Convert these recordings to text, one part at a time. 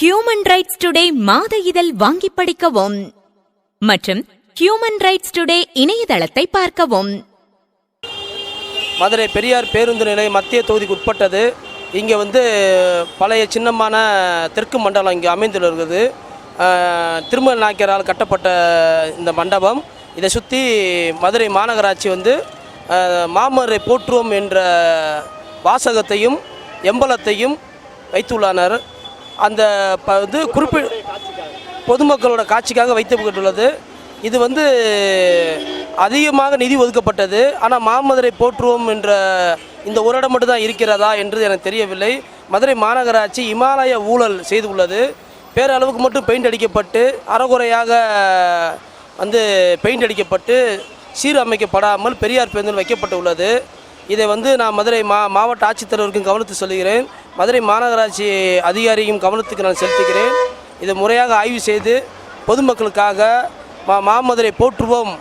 Human rights today மாத இதழ் வாங்கி படிக்கவும். மற்றும் ஹியூமன் ரைட்ஸ் டுடே இணையதளத்தை பார்க்கவும். மதுரை பெரியார் பேருந்து நிலையம் மத்திய தொகுதிக்கு உட்பட்டது. இங்கே வந்து பழைய சின்னமான தெற்கு மண்டலம் இங்கே அமைந்துள்ளது. திருமல் நாயக்கரால் கட்டப்பட்ட இந்த மண்டபம். இதை சுற்றி மதுரை மாநகராட்சி வந்து மாமரை போற்றுவோம் என்ற வாசகத்தையும் எம்பலத்தையும் வைத்துள்ளனர். அந்த ப இது குறிப்பி பொதுமக்களோட காட்சிக்காக வைக்கப்பட்டுள்ளது. இது வந்து அதிகமாக நிதி ஒதுக்கப்பட்டது. ஆனால் மாமதுரை போற்றுவோம் என்ற இந்த ஒரு இடம் இருக்கிறதா என்று எனக்கு தெரியவில்லை. மதுரை மாநகராட்சி இமாலய ஊழல் செய்துள்ளது. பேரளவுக்கு மட்டும் பெயிண்ட் அடிக்கப்பட்டு அறகுறையாக வந்து பெயிண்ட் அடிக்கப்பட்டு சீரமைக்கப்படாமல் பெரியார் பேருந்தில் வைக்கப்பட்டுள்ளது. இதை வந்து நான் மதுரை மா மாவட்ட ஆட்சித்தலைவருக்கும் கவனத்து சொல்கிறேன் மதுரை மாநகராட்சி அதிகாரியும் கவனத்துக்கு நான் செலுத்துகிறேன். இதை முறையாக ஆய்வு செய்து பொதுமக்களுக்காக மா மாமதுரை போற்றுவோம்.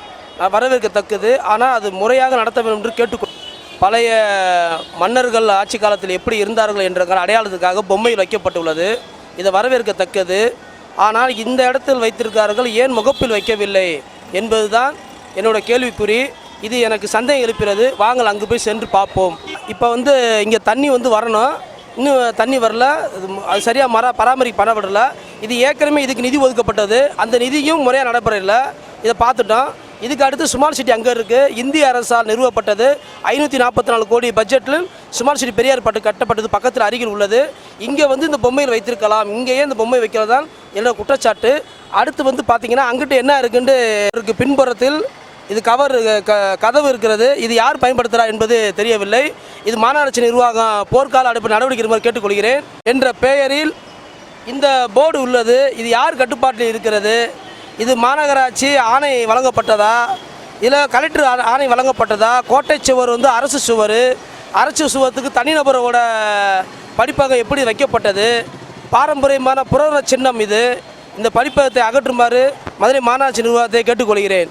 வரவேற்கத்தக்கது. ஆனால் அது முறையாக நடத்த வேண்டும் என்று கேட்டுக்கொள் பழைய மன்னர்கள் ஆட்சி காலத்தில் எப்படி இருந்தார்கள் என்ற அடையாளத்துக்காக பொம்மையில் வைக்கப்பட்டுள்ளது. இதை வரவேற்கத்தக்கது. ஆனால் இந்த இடத்தில் வைத்திருக்கிறார்கள் ஏன் முகப்பில் வைக்கவில்லை என்பதுதான் என்னோட கேள்விக்குறி. இது எனக்கு சந்தேகம் எழுப்பிறது வாங்கள் அங்கே போய் சென்று பார்ப்போம். இப்போ வந்து இங்கே தண்ணி வந்து வரணும். இன்னும் தண்ணி வரல. அது சரியாக மர பராமரிப்பு பண்ணப்படல. இது ஏற்கனவே இதுக்கு நிதி ஒதுக்கப்பட்டது. அந்த நிதியும் முறையாக நடைபெறல. இதை பார்த்துட்டோம். இதுக்கு அடுத்து ஸ்மார்ட் சிட்டி அங்கே இருக்குது இந்திய அரசால் நிறுவப்பட்டது. ஐநூற்றி நாற்பத்தி நாலு கோடி பட்ஜெட்டில் ஸ்மார்ட் சிட்டி பெரியார் பட்டு கட்டப்பட்டது. பக்கத்தில் அருகில் உள்ளது. இங்கே வந்து இந்த பொம்மையில் வைத்திருக்கலாம். இங்கேயே இந்த பொம்மை வைக்கிறது தான் என்னோட குற்றச்சாட்டு. அடுத்து வந்து பார்த்தீங்கன்னா அங்கிட்டு என்ன இருக்குன்னு இருக்கு பின்புறத்தில் இது கவர் க கதவு இருக்கிறது. இது யார் பயன்படுத்துகிறா என்பது தெரியவில்லை. இது மாநகராட்சி நிர்வாகம் போர்க்கால அடுப்பு நடவடிக்கை எடுக்குமாறு கேட்டுக்கொள்கிறேன் என்ற பெயரில் இந்த போர்டு உள்ளது. இது யார் கட்டுப்பாட்டில் இருக்கிறது? இது மாநகராட்சி ஆணை வழங்கப்பட்டதா? இதில் கலெக்டர் ஆ- ஆணை வழங்கப்பட்டதா? கோட்டை சுவர் வந்து அரசு சுவர். அரசு சுவத்துக்கு தனிநபரோட படிப்பகம் எப்படி வைக்கப்பட்டது? பாரம்பரியமான புரவ சின்னம் இது. இந்த படிப்பகத்தை அகற்றுமாறு மதுரை மாநகராட்சி நிர்வாகத்தை கேட்டுக்கொள்கிறேன்.